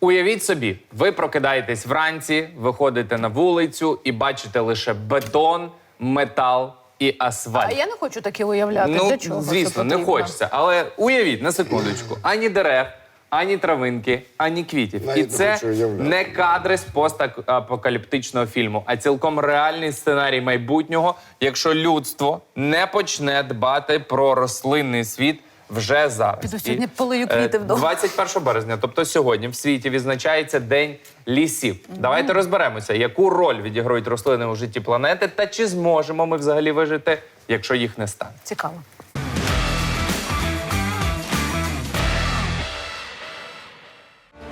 Уявіть собі, ви прокидаєтесь вранці, виходите на вулицю і бачите лише бетон, метал і асфальт. А я не хочу таке уявляти. Ну, Для чого звісно, не хочеться. Але уявіть на секундочку: ані дерев, ані травинки, ані квітів. Навіть і це хочу не кадри з постапокаліптичного фільму, а цілком реальний сценарій майбутнього, якщо людство не почне дбати про рослинний світ. Вже зараз Піду сьогодні І, полию квіти е, вдома. 21 березня, тобто сьогодні, в світі відзначається День лісів. Давайте розберемося, яку роль відіграють рослини у житті планети, та чи зможемо ми взагалі вижити, якщо їх не стане. Цікаво.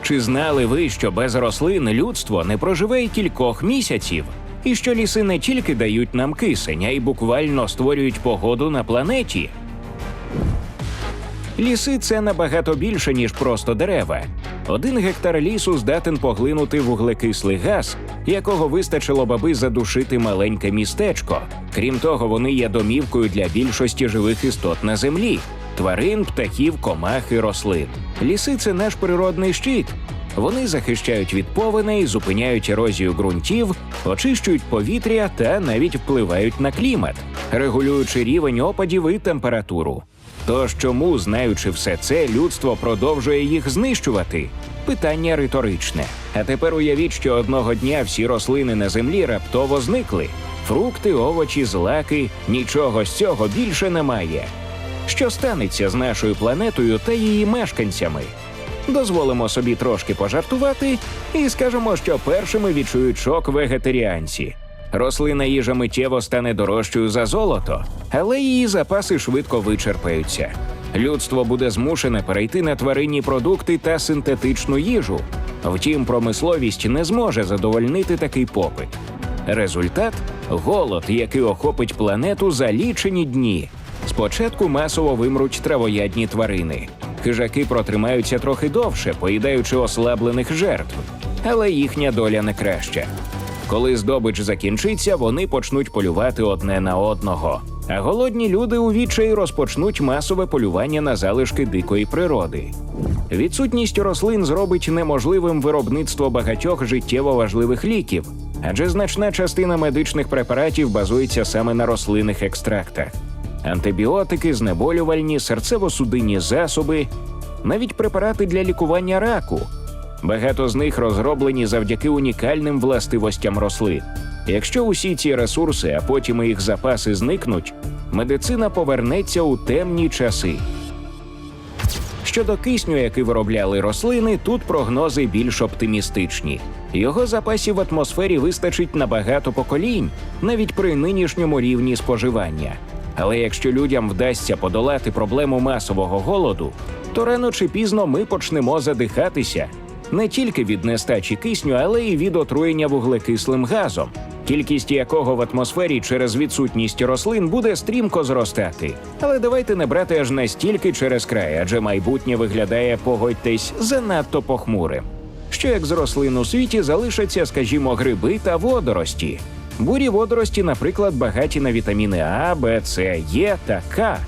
Чи знали ви, що без рослин людство не проживе й кількох місяців? І що ліси не тільки дають нам кисень, а й буквально створюють погоду на планеті? Ліси це набагато більше, ніж просто дерева. Один гектар лісу здатен поглинути вуглекислий газ, якого вистачило б, аби задушити маленьке містечко. Крім того, вони є домівкою для більшості живих істот на землі тварин, птахів, комах і рослин. Ліси це наш природний щит. Вони захищають від повеней, зупиняють ерозію ґрунтів, очищують повітря та навіть впливають на клімат, регулюючи рівень опадів і температуру. Тож чому, знаючи все це, людство продовжує їх знищувати? Питання риторичне. А тепер уявіть, що одного дня всі рослини на землі раптово зникли. Фрукти, овочі, злаки нічого з цього більше немає. Що станеться з нашою планетою та її мешканцями? Дозволимо собі трошки пожартувати і скажемо, що першими відчують шок вегетаріанці. Рослина їжа миттєво стане дорожчою за золото, але її запаси швидко вичерпаються. Людство буде змушене перейти на тваринні продукти та синтетичну їжу. Втім, промисловість не зможе задовольнити такий попит. Результат голод, який охопить планету за лічені дні. Спочатку масово вимруть травоядні тварини. Хижаки протримаються трохи довше, поїдаючи ослаблених жертв, але їхня доля не краща. Коли здобич закінчиться, вони почнуть полювати одне на одного. А голодні люди у відчаї розпочнуть масове полювання на залишки дикої природи. Відсутність рослин зробить неможливим виробництво багатьох життєво важливих ліків, адже значна частина медичних препаратів базується саме на рослинних екстрактах. Антибіотики, знеболювальні, серцево-судинні засоби, навіть препарати для лікування раку. Багато з них розроблені завдяки унікальним властивостям рослин. Якщо усі ці ресурси, а потім і їх запаси зникнуть, медицина повернеться у темні часи. Щодо кисню, який виробляли рослини, тут прогнози більш оптимістичні. Його запасів в атмосфері вистачить на багато поколінь, навіть при нинішньому рівні споживання. Але якщо людям вдасться подолати проблему масового голоду, то рано чи пізно ми почнемо задихатися не тільки від нестачі кисню, але й від отруєння вуглекислим газом, кількість якого в атмосфері через відсутність рослин буде стрімко зростати. Але давайте не брати аж настільки через край, адже майбутнє виглядає, погодьтесь, занадто похмурим. Що як з рослин у світі залишаться, скажімо, гриби та водорості. Бурі водорості, наприклад, багаті на вітаміни А, Б, С, Е та К,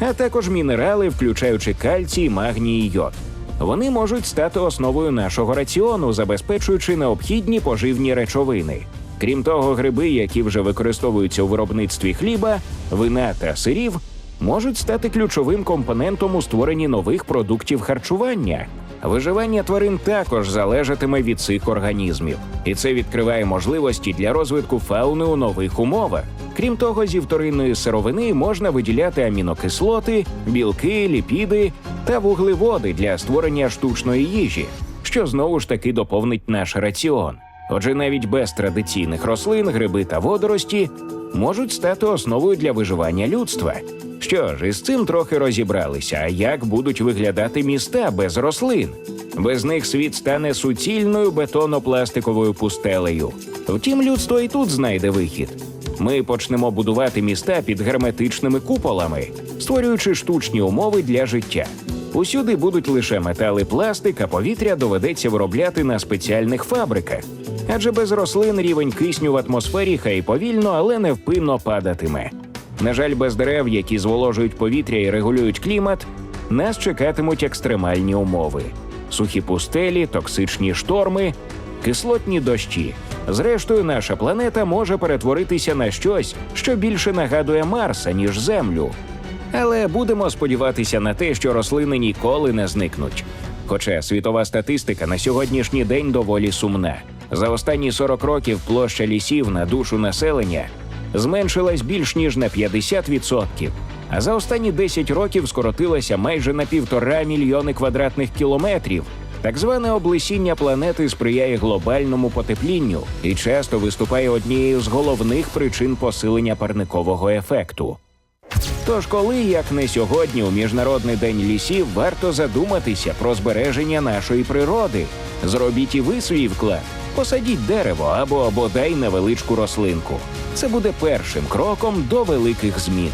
а також мінерали, включаючи кальцій, магній і йод. Вони можуть стати основою нашого раціону, забезпечуючи необхідні поживні речовини. Крім того, гриби, які вже використовуються у виробництві хліба, вина та сирів, можуть стати ключовим компонентом у створенні нових продуктів харчування. Виживання тварин також залежатиме від цих організмів, і це відкриває можливості для розвитку фауни у нових умовах. Крім того, зі вторинної сировини можна виділяти амінокислоти, білки, ліпіди та вуглеводи для створення штучної їжі, що знову ж таки доповнить наш раціон. Отже, навіть без традиційних рослин, гриби та водорості можуть стати основою для виживання людства. Що ж, із цим трохи розібралися. А як будуть виглядати міста без рослин? Без них світ стане суцільною бетонопластиковою пустелею. Втім, людство і тут знайде вихід. Ми почнемо будувати міста під герметичними куполами, створюючи штучні умови для життя. Усюди будуть лише метал і пластик, а повітря доведеться виробляти на спеціальних фабриках. Адже без рослин рівень кисню в атмосфері хай повільно, але невпинно падатиме. На жаль, без дерев, які зволожують повітря і регулюють клімат, нас чекатимуть екстремальні умови. сухі пустелі, токсичні шторми, кислотні дощі. Зрештою, наша планета може перетворитися на щось, що більше нагадує Марса, ніж Землю. Але будемо сподіватися на те, що рослини ніколи не зникнуть. Хоча світова статистика на сьогоднішній день доволі сумна. За останні 40 років площа лісів на душу населення зменшилась більш ніж на 50%, а за останні 10 років скоротилася майже на півтора мільйони квадратних кілометрів. Так зване облесіння планети сприяє глобальному потеплінню і часто виступає однією з головних причин посилення парникового ефекту. Тож, коли як не сьогодні, у міжнародний день лісів варто задуматися про збереження нашої природи. Зробіть і ви свій вклад, посадіть дерево або бодай невеличку рослинку. Це буде першим кроком до великих змін.